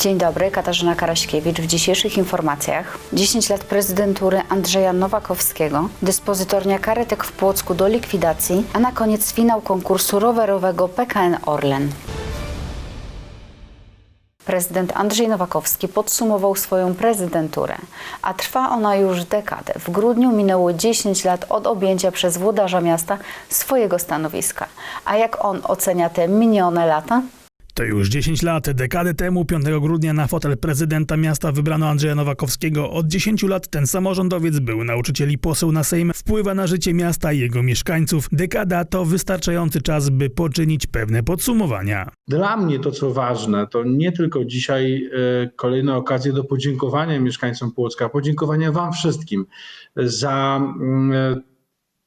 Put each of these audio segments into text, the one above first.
Dzień dobry, Katarzyna Karaśkiewicz. W dzisiejszych informacjach 10 lat prezydentury Andrzeja Nowakowskiego, dyspozytornia karetek w Płocku do likwidacji, a na koniec finał konkursu rowerowego PKN Orlen. Prezydent Andrzej Nowakowski podsumował swoją prezydenturę, a trwa ona już dekadę. W grudniu minęło 10 lat od objęcia przez włodarza miasta swojego stanowiska. A jak on ocenia te minione lata? To już 10 lat. Dekadę temu, 5 grudnia, na fotel prezydenta miasta wybrano Andrzeja Nowakowskiego. Od 10 lat ten samorządowiec był nauczyciel i poseł na Sejm, wpływa na życie miasta i jego mieszkańców. Dekada to wystarczający czas, by poczynić pewne podsumowania. Dla mnie to, co ważne, to nie tylko dzisiaj e, kolejna okazja do podziękowania mieszkańcom Płocka, podziękowania Wam wszystkim za mm,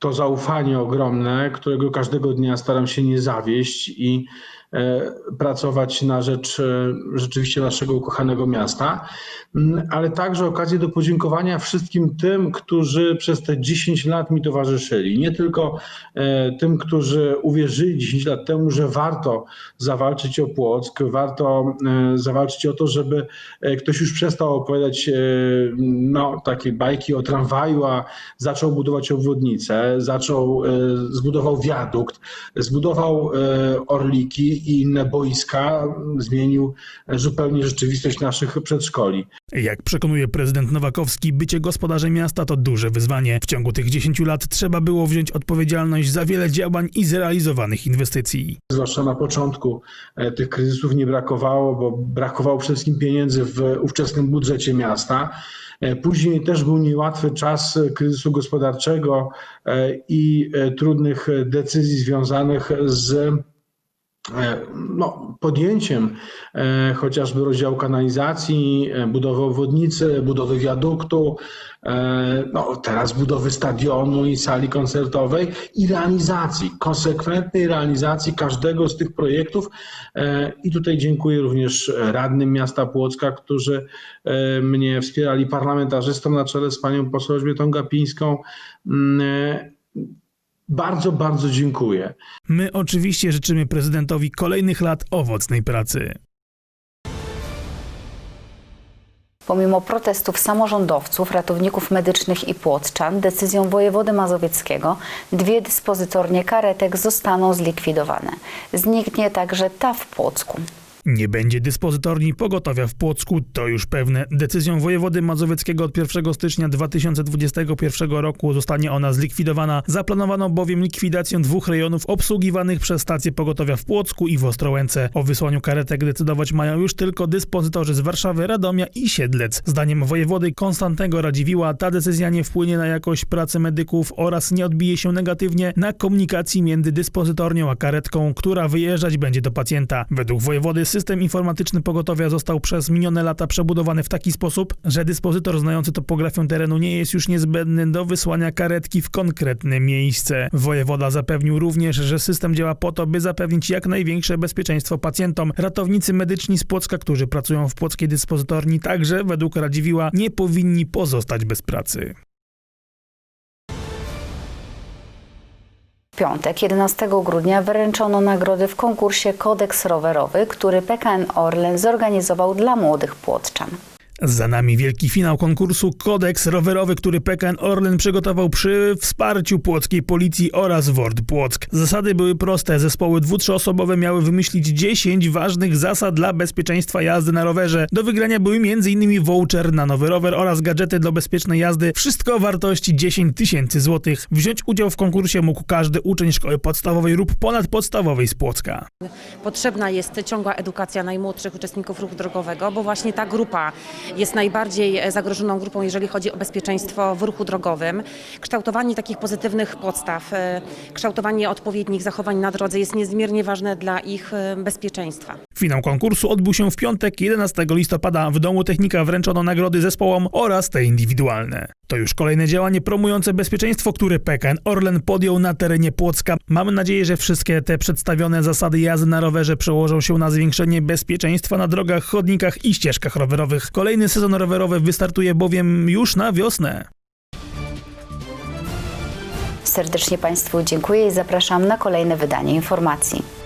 to zaufanie ogromne, którego każdego dnia staram się nie zawieść i e, pracować na rzecz e, rzeczywiście naszego ukochanego miasta, Mm, ale także okazję do podziękowania wszystkim tym, którzy przez te 10 lat mi towarzyszyli. Nie tylko e, tym, którzy uwierzyli 10 lat temu, że warto zawalczyć o Płock, warto e, zawalczyć o to, żeby e, ktoś już przestał opowiadać e, no, takie bajki o tramwaju, a zaczął budować obwodnicę, zaczął, e, zbudował wiadukt, zbudował e, orliki i inne boiska, zmienił zupełnie rzeczywistość naszych przedszkoli. Jak przekonuje prezydent Nowakowski, bycie gospodarzem miasta to duże wyzwanie. W ciągu tych 10 lat trzeba było wziąć odpowiedzialność za wiele działań i zrealizowanych inwestycji. Zwłaszcza na początku e, tych kryzysów nie brakowało, bo brakowało przede wszystkim pieniędzy w ówczesnym budżecie miasta. E, Później też był niełatwy czas e, kryzysu gospodarczego i trudnych decyzji związanych z no, podjęciem e, chociażby rozdziału kanalizacji, e, budowy obwodnicy, budowy wiaduktu, e, no, teraz budowy stadionu i sali koncertowej i realizacji, konsekwentnej realizacji każdego z tych projektów. E, I tutaj dziękuję również radnym miasta Płocka, którzy e, mnie wspierali, parlamentarzystom na czele z panią poseł Elżbietą Gapińską. Bardzo, bardzo dziękuję. My oczywiście życzymy prezydentowi kolejnych lat owocnej pracy. Pomimo protestów samorządowców, ratowników medycznych i płotczan, decyzją wojewody mazowieckiego dwie dyspozytornie karetek zostaną zlikwidowane. Zniknie także ta w Płocku. Nie będzie dyspozytorni pogotowia w Płocku, to już pewne. Decyzją wojewody mazowieckiego od 1 stycznia 2021 roku zostanie ona zlikwidowana. Zaplanowano bowiem likwidację dwóch rejonów obsługiwanych przez stację pogotowia w Płocku i w Ostrołęce. O wysłaniu karetek decydować mają już tylko dyspozytorzy z Warszawy, Radomia i Siedlec. Zdaniem wojewody Konstantego Radziwiła ta decyzja nie wpłynie na jakość pracy medyków oraz nie odbije się negatywnie na komunikacji między dyspozytornią a karetką, która wyjeżdżać będzie do pacjenta. Według wojewody system informatyczny pogotowia został przez minione lata przebudowany w taki sposób, że dyspozytor znający topografię terenu nie jest już niezbędny do wysłania karetki w konkretne miejsce. Wojewoda zapewnił również, że system działa po to, by zapewnić jak największe bezpieczeństwo pacjentom. Ratownicy medyczni z Płocka, którzy pracują w płockiej dyspozytorni, także według Radziwiła nie powinni pozostać bez pracy. Piątek, 11 grudnia, wręczono nagrody w konkursie Kodeks Rowerowy, który PKN Orlen zorganizował dla młodych płotczan. Za nami wielki finał konkursu Kodeks Rowerowy, który PKN Orlen przygotował przy wsparciu płockiej policji oraz WORD Płock. Zasady były proste. Zespoły dwu trzyosobowe miały wymyślić 10 ważnych zasad dla bezpieczeństwa jazdy na rowerze. Do wygrania były m.in. voucher na nowy rower oraz gadżety do bezpiecznej jazdy. Wszystko o wartości 10 tysięcy złotych. Wziąć udział w konkursie mógł każdy uczeń szkoły podstawowej lub ponadpodstawowej z Płocka. Potrzebna jest ciągła edukacja najmłodszych uczestników ruchu drogowego, bo właśnie ta grupa jest najbardziej zagrożoną grupą, jeżeli chodzi o bezpieczeństwo w ruchu drogowym. Kształtowanie takich pozytywnych podstaw, e, kształtowanie odpowiednich zachowań na drodze jest niezmiernie ważne dla ich e, bezpieczeństwa. Finał konkursu odbył się w piątek 11 listopada. W Domu Technika wręczono nagrody zespołom oraz te indywidualne. To już kolejne działanie promujące bezpieczeństwo, które PKN Orlen podjął na terenie Płocka. Mamy nadzieję, że wszystkie te przedstawione zasady jazdy na rowerze przełożą się na zwiększenie bezpieczeństwa na drogach, chodnikach i ścieżkach rowerowych. Kolejny sezon rowerowy wystartuje bowiem już na wiosnę. Serdecznie Państwu dziękuję i zapraszam na kolejne wydanie informacji.